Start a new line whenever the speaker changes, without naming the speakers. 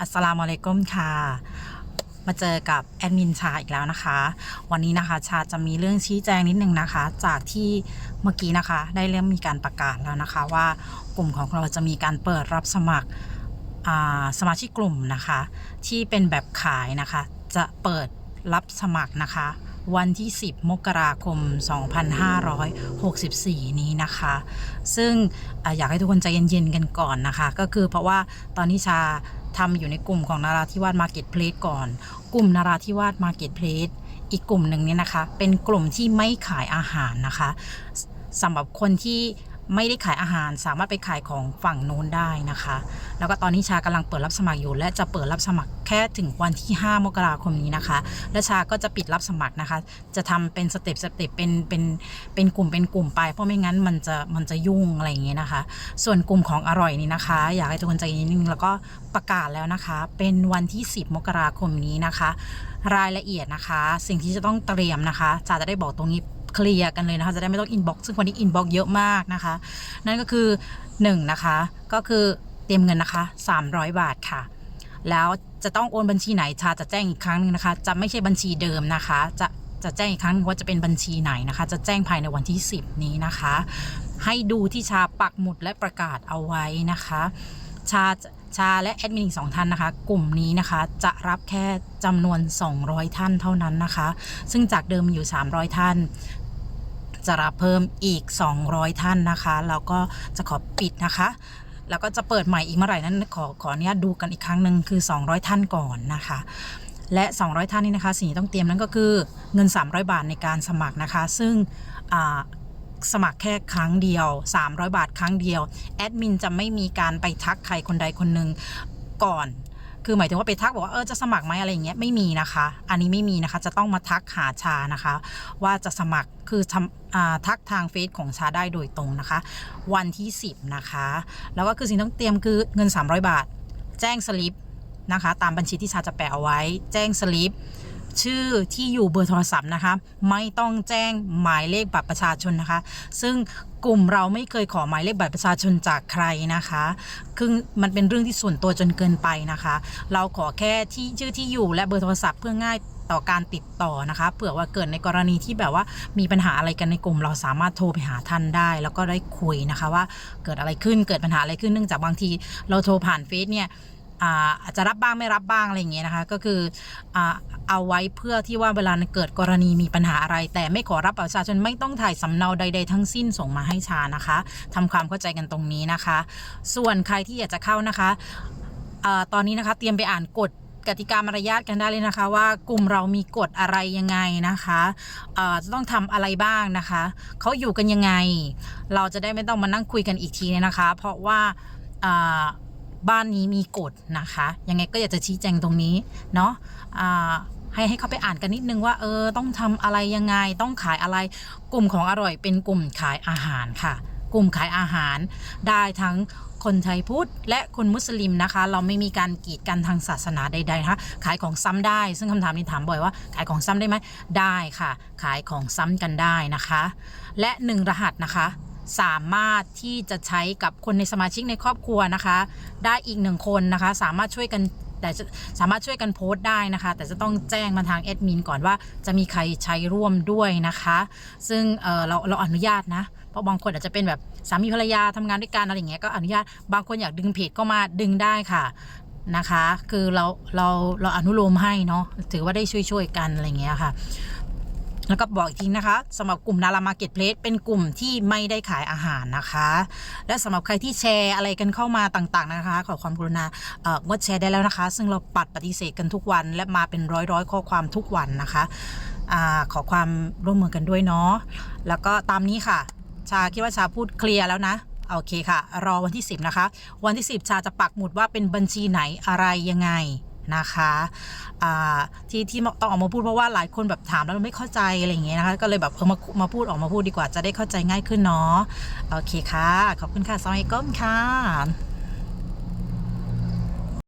อัสสลามุอะลัยกุมค่ะ มาเจอกับแอดมินชาอีกแล้วนะคะ วันนี้นะคะชาจะมีเรื่องชี้แจงนิดนึงนะคะ จากที่เมื่อกี้นะคะ ได้เริ่มมีการประกาศแล้วนะคะ ว่ากลุ่มของเราจะมีการเปิดรับสมัครสมาชิกกลุ่มนะคะ ที่เป็นแบบขายนะคะ จะเปิดรับสมัครนะคะ วันที่ 10 มกราคม 2564 นี้นะคะ ซึ่งออยากให้ทุกคนใจเย็นๆกันก่อนนะคะ ก็คือเพราะว่าตอนนี้ชา ทำอยู่ในกลุ่มของนาราธิวาสมาร์เก็ตเพลสก่อน กลุ่มนาราธิวาสมาร์เก็ตเพลสอีกกลุ่มหนึ่งเนี่ยนะคะ เป็นกลุ่มที่ไม่ขายอาหารนะคะสสำหรับคนที่ ไม่ได้ขายอาหารสามารถไปขายของฝั่งโน้นได้นะคะ แล้วก็ตอนนี้ชากำลังเปิดรับสมัครอยู่ และจะเปิดรับสมัครแค่ถึงวันที่ 5 มกราคมนี้นะคะ และชาก็จะปิดรับสมัครนะคะ จะทำเป็นสเต็ปสเต็ปเป็นเป็นเป็นกลุ่มเป็นกลุ่มไป เพราะไม่งั้นมันจะมันจะยุ่งอะไรอย่างเงี้ยนะคะ ส่วนกลุ่มของอร่อยนี่นะคะ อยากให้ทุกคนใจเย็นนิดนึงแล้วก็ประกาศแล้วนะคะ เป็นวันที่ 10 มกราคมนี้นะคะ รายละเอียดนะคะ สิ่งที่จะต้องเตรียมนะคะจาจะได้บอกตรงนี้ เคลียร์กันเลยนะคะ จะได้ไม่ต้องอินบ็อกซ์ซึ่งวันนี้อินบ็อกซ์เยอะมากนะคะ นั่นก็คือ1นะคะ ก็คือเตรียมเงินนะคะ 300 บาทค่ะ แล้วจะต้องโอนบัญชีไหนชาจะแจ้งอีกครั้งหนึงนะคะ จะไม่ใช่บัญชีเดิมนะคะ จะจะแจ้งอีกครั้งว่าจะเป็นบัญชีไหนนะคะ จะแจ้งภายในวันที่ 10 นี้นะคะ ให้ดูที่ชาปักหมุดและประกาศเอาไว้นะคะ ชาชาและแอดมินอีกสองท่านนะคะ กลุ่มนี้นะคะจะรับแค่จำนวน 200 ท่านเท่านั้นนะคะ ซึ่งจากเดิมอยู่ 300 ท่าน จะรับเพิ่มอีก 200 ท่านนะคะแล้วก็จะขอปิดนะคะ แล้วก็จะเปิดใหม่อีกเมื่อไหร่นั้นขอขออนุญาตดูกันอีกครั้งหนึ่งคือ 200 ท่านก่อนนะคะและ 200 ท่านนี้นะคะ สิ่งที่ต้องเตรียมนั้นก็คือเงิน 300 บาทในการสมัครนะคะ ซึ่งสมัครแค่ครั้งเดียว 300 บาทครั้งเดียว แอดมินจะไม่มีการไปทักใครคนใดคนหนึ่งก่อน คือหมายถึงว่าไปทักบอกว่าเออจะสมัครไหมอะไรอย่างเงี้ยไม่มีนะคะ อันนี้ไม่มีนะคะ จะต้องมาทักหาชานะคะ ว่าจะสมัครคือทอทักทางเฟซของชาได้โดยตรงนะคะ วันที่ 10 นะคะ แล้วก็คือสิ่งที่ต้องเตรียมคือเงิน 300 บาท แจ้งสลิปนะคะ ตามบัญชีที่ชาจะแปะเอาไว้ แจ้งสลิป ชื่อที่อยู่เบอร์โทรศัพท์นะคะ ไม่ต้องแจ้งหมายเลขบัตรประชาชนนะคะ ซึ่งกลุ่มเราไม่เคยขอหมายเลขบัตรประชาชนจากใครนะคะ คือมันเป็นเรื่องที่ส่วนตัวจนเกินไปนะคะ เราขอแค่ที่ชื่อที่อยู่และเบอร์โทรศัพท์เพื่อง่ายต่อการติดต่อนะคะเผื่อว่าเกิดในกรณีที่แบบว่ามีปัญหาอะไรกันในกลุ่ม เราสามารถโทรไปหาท่านได้ แล้วก็ได้คุยนะคะว่าเกิดอะไรขึ้นเกิดปัญหาอะไรขึ้นเนื่องจากบางที เราโทรผ่านเฟซเนี่ย อาจจะรับบ้างไม่รับบ้างอะไรอย่างเงี้ยนะคะ ก็คือเอาไว้เพื่อที่ว่าเวลาเกิดกรณีมีปัญหาอะไร แต่ไม่ขอรับประชาชนไม่ต้องถ่ายสำเนาใด ๆ ทั้งสิ้นส่งมาให้ชานะคะทำความเข้าใจกันตรงนี้นะคะ ส่วนใครที่อยากจะเข้านะคะอตอนนี้นะคะเตรียมไปอ่านกฎกติกามารยาทกันได้เลยนะคะ ว่ากลุ่มเรามีกฎอะไรยังไงนะคะจะต้องทำอะไรบ้างนะคะเขาอยู่กันยังไง เราจะได้ไม่ต้องมานั่งคุยกันอีกทีเนะคะ เพราะว่า บ้านนี้มีกฎนะคะ ยังไงก็อยากจะชี้แจงตรงนี้เนาะให้ให้เขาไปอ่านกันนิดนึงว่าเออต้องทำอะไรยังไงต้องขายอะไรกลุ่มของอร่อยเป็นกลุ่มขายอาหารค่ะ กลุ่มขายอาหารได้ทั้งคนไทยพุทธและคนมุสลิมนะคะ เราไม่มีการกีดกันทางศาสนาใดๆนะคะขายของซ้ำได้ ซึ่งคำถามนี้ถามบ่อยว่า ขายของซ้ำได้ไหมได้ค่ะ ขายของซ้ำกันได้นะคะ และหนึ่งรหัสนะคะ สามารถที่จะใช้กับคนในสมาชิกในครอบครัวนะคะ ได้อีกหนึ่งคนนะคะ สามารถช่วยกันแต่สามารถช่วยกันโพสต์ได้นะคะ แต่จะต้องแจ้งมาทางแอดมินก่อนว่าจะมีใครใช้ร่วมด้วยนะคะ ซึ่งเเราเราอนุญาตนะ เพราะบางคนอาจจะเป็นแบบสามีภรรยาทำงานด้วยกันอะไรอย่างเงี้ยก็อนุญาตบางคนอยากดึงเพจก็มาดึงได้ค่ะนะคะ คือเราเราเราอนุโลมให้เนาะถือว่าได้ช่วยๆกันอะไรเงี้ยค่ะ แล้วก็บอกอีกทีนะคะสำหรับกลุ่มนารามาร์เก็ตเพลสเป็นกลุ่มที่ไม่ได้ขายอาหารนะคะ และสำหรับใครที่แชร์อะไรกันเข้ามาต่างๆนะคะ ขอความกรุณาเอ่องดแชร์ได้แล้วนะคะ ซึ่งเราปัดปฏิเสธกันทุกวัน และมาเป็นร้อยๆ ข้อความทุกวันนะคะอาขอความร่วมมือกันด้วยเนาะแล้วก็ตามนี้ค่ะ ชาคิดว่าชาพูดเคลียร์แล้วนะโอเคค่ะ รอวันที่ 10 นะคะ วันที่ 10 ชาจะปักหมุดว่าเป็นบัญชีไหนอะไรยังไง นะคะที่ที่ต้องออกมาพูดเพราะว่าหลายคนแบบถามแล้วไม่เข้าใจอะไรอย่างเงี้ยนะคะก็เลยแบบเออมามาพูดออกมาพูดดีกว่าจะได้เข้าใจง่ายขึ้นเนาะโอเคค่ะ ขอบคุณค่ะสวัสดีก้มค่ะ